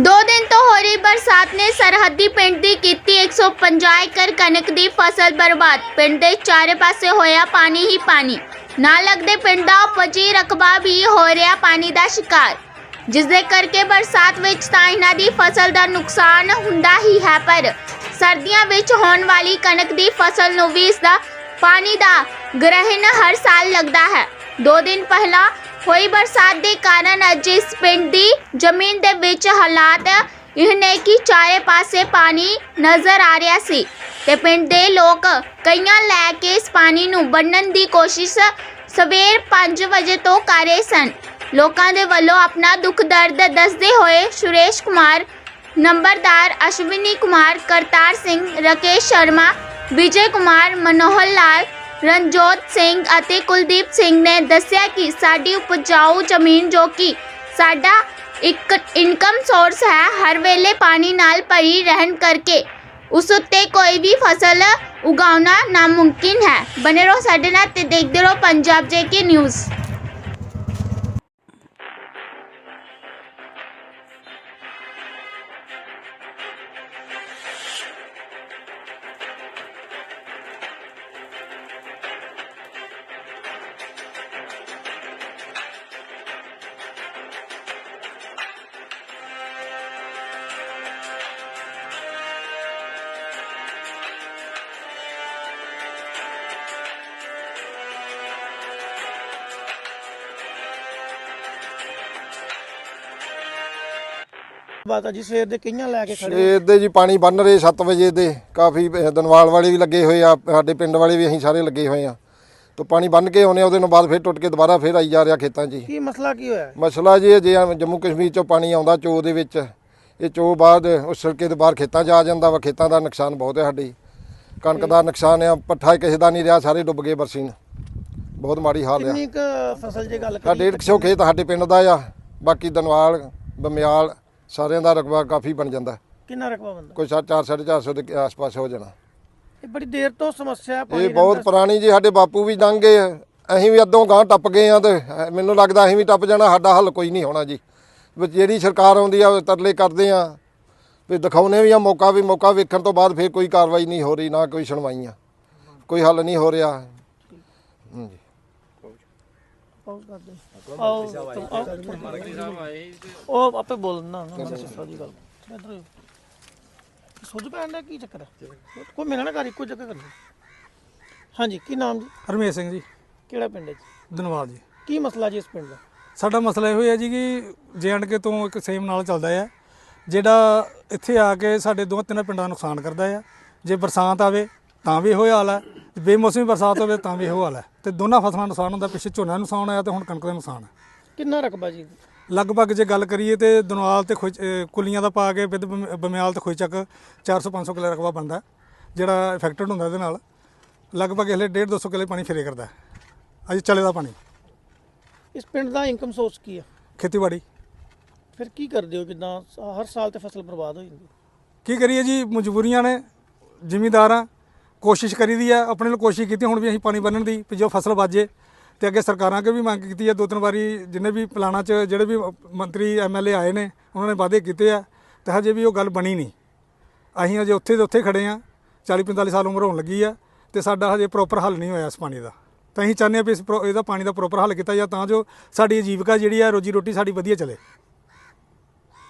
ਦੋ ਦਿਨ ਤੋਂ ਹੋ ਰਹੀ ਬਰਸਾਤ ਨੇ ਸਰਹੱਦੀ ਪਿੰਡ ਦੀ ਕੀਤੀ 150 ਏਕੜ ਕਣਕ ਦੀ ਫਸਲ ਬਰਬਾਦ। ਪਿੰਡ ਦੇ ਚਾਰੇ ਪਾਸੇ ਹੋਇਆ ਪਾਣੀ ਹੀ ਪਾਣੀ। ਨਾਲ ਲੱਗਦੇ ਪਿੰਡ ਦਾ ਉਪਜੀ ਰਕਬਾ ਵੀ ਹੋ ਰਿਹਾ ਪਾਣੀ ਦਾ ਸ਼ਿਕਾਰ। ਜਿਸ ਦੇ ਕਰਕੇ ਬਰਸਾਤ ਵਿੱਚ ਤਾਂ ਇਹਨਾਂ ਦੀ ਫਸਲ ਦਾ ਨੁਕਸਾਨ ਹੁੰਦਾ ਹੀ ਹੈ, ਪਰ ਸਰਦੀਆਂ ਵਿੱਚ ਹੋਣ ਵਾਲੀ ਕਣਕ ਦੀ ਫਸਲ ਨੂੰ ਵੀ ਇਸ ਦਾ ਪਾਣੀ ਦਾ ਗ੍ਰਹਿਣ ਹਰ ਸਾਲ ਲੱਗਦਾ ਹੈ। ਦੋ ਦਿਨ ਪਹਿਲਾਂ ਹੋਈ ਬਰਸਾਤ ਦੇ ਕਾਰਨ ਅੱਜ ਇਸ ਪਿੰਡ ਦੀ ਜ਼ਮੀਨ ਦੇ ਵਿੱਚ ਹਾਲਾਤ ਇਹ ਨੇ ਕਿ ਚਾਰੇ ਪਾਸੇ ਪਾਣੀ ਨਜ਼ਰ ਆ ਰਿਹਾ ਸੀ ਤੇ ਪਿੰਡ ਦੇ ਲੋਕ ਕਈਆਂ ਲੈ ਕੇ ਇਸ ਪਾਣੀ ਨੂੰ ਬੰਨਣ ਦੀ ਕੋਸ਼ਿਸ਼ ਸਵੇਰ 5 ਵਜੇ ਤੋਂ ਕਰ ਰਹੇ ਸਨ। ਲੋਕਾਂ ਦੇ ਵੱਲੋਂ ਆਪਣਾ ਦੁੱਖ ਦਰਦ ਦੱਸਦੇ ਹੋਏ ਸੁਰੇਸ਼ ਕੁਮਾਰ, ਨੰਬਰਦਾਰ ਅਸ਼ਵਿਨੀ ਕੁਮਾਰ, ਕਰਤਾਰ ਸਿੰਘ, ਰਕੇਸ਼ ਸ਼ਰਮਾ, ਵਿਜੇ ਕੁਮਾਰ, ਮਨੋਹਰ ਲਾਲ ਰਣਜੋਤ ਸਿੰਘ ਅਤੇ ਕੁਲਦੀਪ ਸਿੰਘ ਨੇ ਦੱਸਿਆ ਕਿ ਸਾਡੀ ਉਪਜਾਊ ਜ਼ਮੀਨ ਜੋ ਕਿ ਸਾਡਾ ਇੱਕ ਇਨਕਮ ਸੋਰਸ ਹੈ, ਹਰ ਵੇਲੇ ਪਾਣੀ ਨਾਲ ਭਰੀ ਰਹਿਣ ਕਰਕੇ ਉਸ ਉੱਤੇ ਕੋਈ ਵੀ ਫਸਲ ਉਗਾਉਣਾ ਨਾਮੁਮਕਿਨ ਹੈ। ਬਨੇ ਰਹੋ ਸਾਡੇ ਨਾਲ ਤੇ ਦੇਖਦੇ ਰਹੋ ਪੰਜਾਬ ਜੇ ਕੇ ਨਿਊਜ਼। ਬਾਤ ਆ ਜੀ ਸਵੇਰ ਦੇ ਕਈਆਂ ਲੈ ਕੇ ਖੜੇ ਸਵੇਰ ਦੇ ਜੀ ਪਾਣੀ ਬੰਨ ਰਹੇ 7 ਵਜੇ ਦੇ। ਕਾਫੀ ਦਨਵਾਲ ਵਾਲੇ ਵੀ ਲੱਗੇ ਹੋਏ ਆ ਸਾਡੇ ਪਿੰਡ ਵਾਲੇ ਵੀ ਅਸੀਂ ਸਾਰੇ ਲੱਗੇ ਹੋਏ ਆ। ਤੋਂ ਪਾਣੀ ਬੰਨ ਕੇ ਆਉਨੇ ਉਹਦੇ ਨਾਲ ਬਾਅਦ ਫਿਰ ਟੁੱਟ ਕੇ ਦੁਬਾਰਾ ਫਿਰ ਆਈ ਜਾ ਰਿਹਾ ਖੇਤਾਂ 'ਚ ਕੀ ਮਸਲਾ ਕੀ ਹੋਇਆ? ਮਸਲਾ ਜੀ ਜੇ ਜੰਮੂ ਕਸ਼ਮੀਰ 'ਚੋਂ ਪਾਣੀ ਆਉਂਦਾ ਚੋ ਦੇ ਵਿੱਚ। ਇਹ ਚੋ ਬਾਅਦ ਉਸ ਸੜਕੇ ਦੇ ਬਾਹਰ ਖੇਤਾਂ 'ਚ ਆ ਜਾਂਦਾ ਵਾ ਖੇਤਾਂ ਦਾ ਨੁਕਸਾਨ ਬਹੁਤ ਹੈ ਸਾਡੀ। ਕਣਕ ਦਾ ਨੁਕਸਾਨ ਆ ਪੱਠਾ ਕਿਸੇ ਦਾ ਨਹੀਂ ਰਿਹਾ ਸਾਰੇ ਡੁੱਬ ਗਏ ਬਰਸੀਨ ਬਹੁਤ ਮਾੜੀ ਹਾਲ ਆ। ਕਿੰਨੀ ਕੁ ਫਸਲ ਜੇ ਗੱਲ ਕਰੀਏ 150 ਖੇਤ ਸਾਡੇ ਪਿੰਡ ਦਾ ਆ ਬਾਕੀ ਦਨਵਾਲ ਬਮਿਆਲ ਸਾਰਿਆਂ ਦਾ ਰਕਬਾ ਕਾਫੀ ਬਣ ਜਾਂਦਾ। ਕਿੰਨਾ ਰਕਬਾ ਬੰਦਾ ਕੋਈ 4 450 ਦੇ ਆਸ-ਪਾਸ ਹੋ ਜਾਣਾ। ਇਹ ਬੜੀ ਦੇਰ ਤੋਂ ਸਮੱਸਿਆ ਹੈ ਪਾਣੀ ਇਹ ਬਹੁਤ। ਪੁਰਾਣੀ ਜੀ ਸਾਡੇ ਬਾਪੂ ਵੀ ਲੰਘ ਗਏ। ਅਸੀਂ ਵੀ ਅੱਧੋਂ ਗਾਂ ਟੱਪ ਗਏ ਆ ਤੇ ਮੈਨੂੰ ਲੱਗਦਾ ਅਸੀਂ ਵੀ ਟੱਪ ਜਾਣਾ ਸਾਡਾ ਹੱਲ ਕੋਈ ਨਹੀਂ ਹੋਣਾ ਜੀ। ਜਿਹੜੀ ਸਰਕਾਰ ਆਉਂਦੀ ਆ ਤਰਲੇ ਕਰਦੇ ਆ। ਵੀ ਦਿਖਾਉਨੇ ਵੀ ਆ ਮੌਕਾ ਵੀ ਮੌਕਾ ਵੇਖਣ ਤੋਂ ਬਾਅਦ ਫਿਰ ਕੋਈ ਕਾਰਵਾਈ ਨਹੀਂ ਹੋ ਰਹੀ ਨਾ ਕੋਈ ਸੁਣਵਾਈ ਆ। ਕੋਈ ਹੱਲ ਨਹੀਂ ਹੋ ਰਿਹਾ। ਹਾਂਜੀ। ਪਾਉ ਕਰ ਦੇ। ਆਓ ਆਓ। ਉਹ ਆਪੇ ਬੋਲਣਾ ਨਾ ਸਾਡੀ ਗੱਲ। ਇੱਧਰ ਆਓ। ਸੁੱਝ ਪੈਣ ਦਾ ਕੀ ਚੱਕਰ ਹੈ ਕੋਈ ਮਿਲਣਾ ਨਾ ਕਰ ਇੱਕੋ ਜਗ੍ਹਾ ਕਰ ਹਾਂਜੀ ਕੀ ਨਾਮ ਜੀ? ਹਰਮੇਸ਼ ਸਿੰਘ ਜੀ। ਕਿਹੜਾ ਪਿੰਡ ਹੈ ਜੀ? ਧੰਨਵਾਦ ਜੀ। ਕੀ ਮਸਲਾ ਜੀ ਇਸ ਪਿੰਡ ਦਾ? ਸਾਡਾ ਮਸਲਾ ਇਹੋ ਹੈ ਜੀ ਕਿ ਜੇਐਂਡਕੇ ਤੋਂ ਇੱਕ ਸੇਮ ਨਾਲ ਚੱਲਦਾ ਹੈ ਜਿਹੜਾ ਇੱਥੇ ਆ ਕੇ ਸਾਡੇ ਦੋ ਤਿੰਨ ਪਿੰਡਾਂ ਦਾ ਨੁਕਸਾਨ ਕਰਦਾ ਹੈ ਜੇ ਬਰਸਾਤ ਆਵੇ ਤਾਂ ਵੀ ਇਹੋ ਹਾਲ ਹੈ। ਬੇਮੌਸਮੀ ਬਰਸਾਤ ਹੋਵੇ ਤਾਂ ਵੀ ਇਹੋ ਹਾਲ ਹੈ। ਤੇ ਦੋਨਾਂ ਫਸਲਾਂ ਦਾ ਨੁਕਸਾਨ ਹੁੰਦਾ ਪਿੱਛੇ ਝੋਨਾ ਨੁਕਸਾਨ ਹੋਇਆ ਤੇ ਹੁਣ ਕਣਕ ਦਾ ਨੁਕਸਾਨ ਹੈ। ਕਿੰਨਾ ਰਕਬਾ ਜੀ? ਲਗਭਗ ਜੇ ਗੱਲ ਕਰੀਏ ਤੇ ਦਨਵਾਲ ਤੇ ਖੁਜ- ਅਹ ਕੁਲੀਆਂ ਦਾ ਪਾ ਕੇ ਵਿਦ ਬਮ- ਬਮਿਆਲ ਤੇ ਖੁਚਕ 400 500 ਕਿਲੇ ਰਕਬਾ ਬਣਦਾ ਹੈ, ਜਿਹੜਾ ਇਫੈਕਟਡ ਹੁੰਦਾ ਇਹਦੇ ਨਾਲ। ਲਗਭਗ ਇਹਲੇ 1.5 200 ਕਿਲੇ ਪਾਣੀ ਫਿਰੇ ਕਰਦਾ ਹੈ। ਅਜੇ ਚਲੇ ਦਾ ਪਾਣੀ। ਇਸ ਪਿੰਡ ਦਾ ਇਨਕਮ ਸੋਰਸ ਕੀ ਹੈ? ਖੇਤੀਬਾੜੀ। ਫਿਰ ਕੀ ਕਰਦੇ ਹੋ ਜਿੱਦਾਂ ਹਰ ਸਾਲ ਤੇ ਫਸਲ ਬਰਬਾਦ ਹੋ ਜਾਂਦੀ? ਕੀ ਕਰੀਏ ਜੀ ਮਜਬੂਰੀਆਂ ਨੇ ਜ਼ਿਮੀਂਦਾਰ ਕੋਸ਼ਿਸ਼ ਕਰੀ ਦੀ ਆ, ਆਪਣੇ ਲਈ ਕੋਸ਼ਿਸ਼ ਕੀਤੀ, ਹੁਣ ਵੀ ਅਸੀਂ ਪਾਣੀ ਬੰਨਣ ਦੀ, ਵੀ ਜੋ ਫਸਲ ਬਾਜੇ ਤੇ ਅੱਗੇ ਸਰਕਾਰਾਂ ਅੱਗੇ ਵੀ ਮੰਗ ਕੀਤੀ ਹੈ ਦੋ ਤਿੰਨ ਵਾਰੀ ਜਿੰਨੇ ਵੀ ਪਲਾਨਾਂ 'ਚ ਜਿਹੜੇ ਵੀ ਮੰਤਰੀ ਐਮਐਲਏ ਆਏ ਨੇ, ਉਹਨਾਂ ਨੇ ਵਾਅਦੇ ਕੀਤੇ ਆ, ਤੇ ਹਜੇ ਵੀ ਉਹ ਗੱਲ ਬਣੀ ਨਹੀਂ। ਅਸੀਂ ਹਜੇ ਉੱਥੇ ਦੇ ਉੱਥੇ ਖੜੇ ਆ 40 45 ਸਾਲ ਉਮਰ ਹੋਣ ਲੱਗੀ ਆ, ਤੇ ਸਾਡਾ ਹਜੇ ਪ੍ਰੋਪਰ ਹੱਲ ਨਹੀਂ ਹੋਇਆ ਇਸ ਪਾਣੀ ਦਾ। ਤਾਂ ਅਸੀਂ ਚਾਹੁੰਦੇ ਆ ਵੀ ਇਸ ਪ੍ਰੋ- ਇਹਦਾ ਪਾਣੀ ਦਾ ਪ੍ਰੋਪਰ ਹੱਲ ਕੀਤਾ ਜਾ ਤਾਂ ਜੋ ਸਾਡੀ ਜੀਵਿਕਾ ਜਿਹੜੀ ਆ, ਰੋਜੀ ਰੋਟੀ ਸਾਡੀ ਵਧੀਆ ਚੱਲੇ।